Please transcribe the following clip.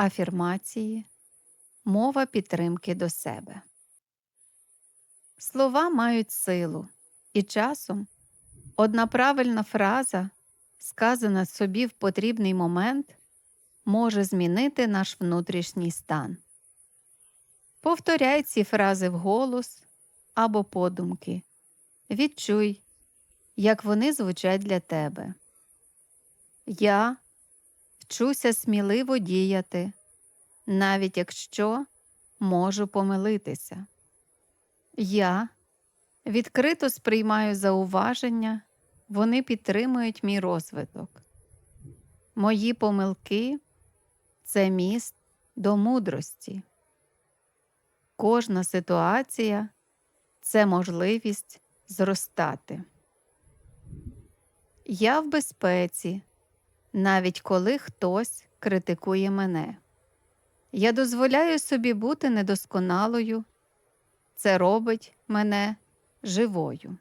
Афірмації, мова підтримки до себе. Слова мають силу, і часом одна правильна фраза, сказана собі в потрібний момент, може змінити наш внутрішній стан. Повторяй ці фрази вголос або подумки. Відчуй, як вони звучать для тебе. Я вчуся сміливо діяти, навіть якщо можу помилитися. Я відкрито сприймаю зауваження, вони підтримують мій розвиток. Мої помилки це міст до мудрості. Кожна ситуація це можливість зростати. Я в безпеці, навіть коли хтось критикує мене. Я дозволяю собі бути недосконалою. Це робить мене живою.